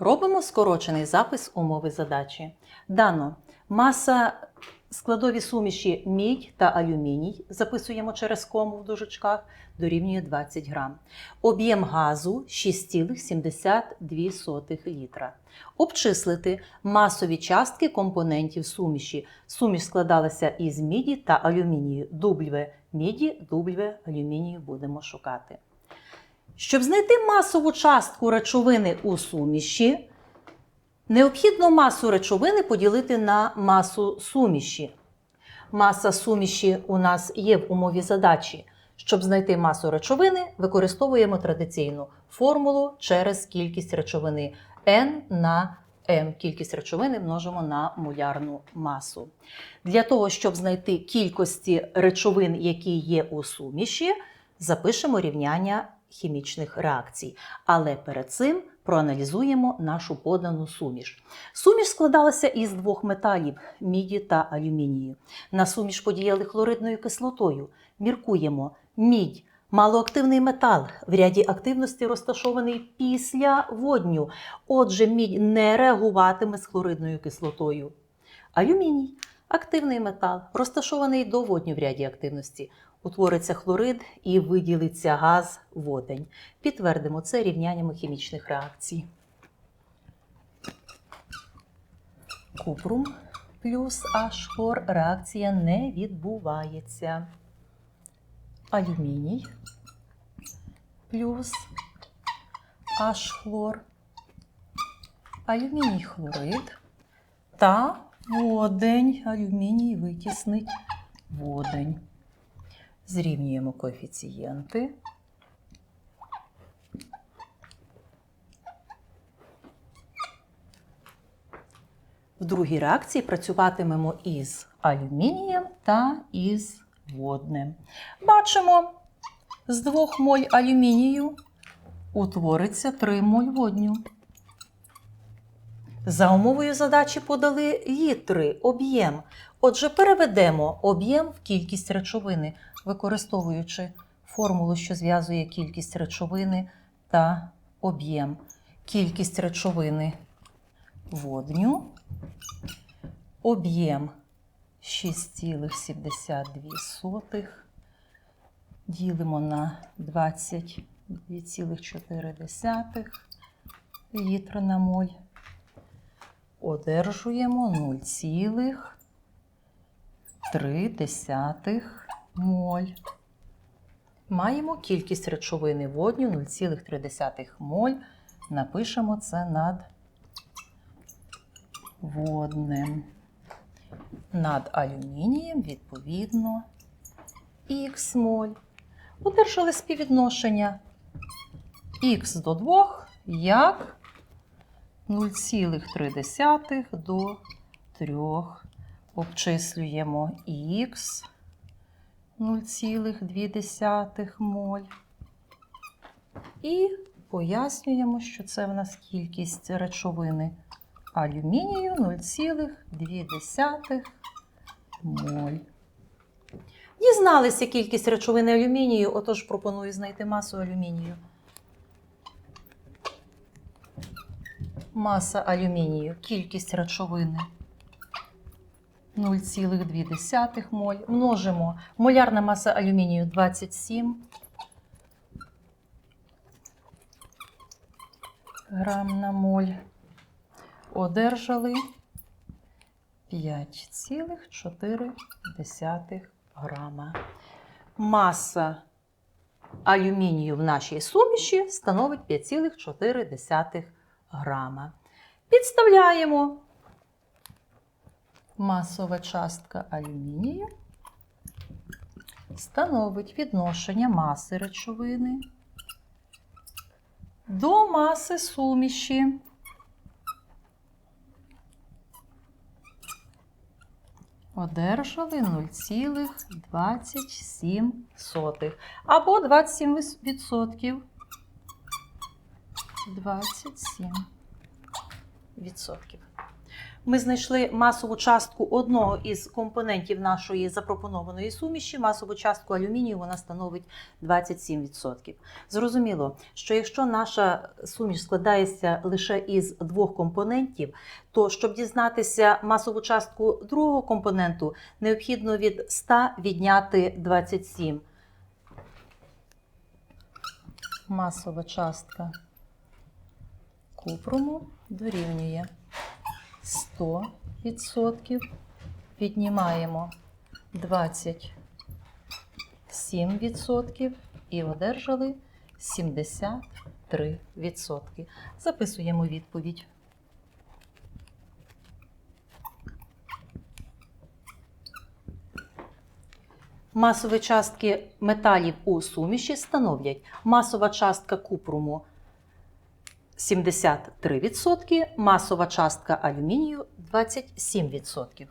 Робимо скорочений запис умови задачі. Дано маса складові суміші мідь та алюміній, записуємо через кому в дужечках, дорівнює 20 грам. Об'єм газу 6,72 літра. Обчислити масові частки компонентів суміші. Суміш складалася із міді та алюмінію. Дубльве міді, дубльве алюмінію будемо шукати. Щоб знайти масову частку речовини у суміші, необхідно масу речовини поділити на масу суміші. Маса суміші у нас є в умові задачі. Щоб знайти масу речовини, використовуємо традиційну формулу через кількість речовини N на M. Кількість речовини множимо на молярну масу. Для того, щоб знайти кількості речовин, які є у суміші, запишемо рівняння хімічних реакцій. Але перед цим проаналізуємо нашу подану суміш. Суміш складалася із двох металів міді та алюмінію. На суміш подіяли хлоридною кислотою. Міркуємо, мідь. Малоактивний метал в ряді активності розташований після водню. Отже, мідь не реагуватиме з хлоридною кислотою. Алюміній активний метал, розташований до водню в ряді активності. Утвориться хлорид і виділиться газ водень. Підтвердимо це рівняннями хімічних реакцій. Купрум плюс H-хлор реакція не відбувається. Алюміній плюс H-хлор, алюміній хлорид та водень. Алюміній витіснить водень. Зрівнюємо коефіцієнти. В другій реакції працюватимемо із алюмінієм та із водним. Бачимо, з 2 моль алюмінію утвориться 3 моль водню. За умовою задачі подали літри, об'єм. Отже, переведемо об'єм в кількість речовини, використовуючи формулу, що зв'язує кількість речовини та об'єм. Кількість речовини водню, об'єм 6,72 ділимо на 22,4 літра на моль. Одержуємо 0,3 моль. Маємо кількість речовини водню 0,3 моль. Напишемо це над водним. Над алюмінієм, відповідно, х моль. Одержали співвідношення х до 2 як 0,3 до 3. Обчислюємо х 0,2 моль. І пояснюємо, що це в нас кількість речовини алюмінію 0,2 моль. Дізналися кількість речовини алюмінію, отож пропоную знайти масу алюмінію. Маса алюмінію, кількість речовини 0,2 моль. Множимо. Молярна маса алюмінію 27 грам на моль. Одержали 5,4 грама. Маса алюмінію в нашій суміші становить 5,4 грама. Підставляємо масова частка алюмінію становить відношення маси речовини до маси суміші. Одержали 0,27 або 27%. 27 відсотків. Ми знайшли масову частку одного із компонентів нашої запропонованої суміші. Масову частку алюмінію вона становить 27%. Зрозуміло, що якщо наша суміш складається лише із двох компонентів, то щоб дізнатися масову частку другого компоненту, необхідно від 100 відняти 27. Масова частка купруму дорівнює 100%. Віднімаємо 27% і одержали 73%. Записуємо відповідь. Масові частки металів у суміші становлять масова частка купруму 73%, масова частка алюмінію 27%.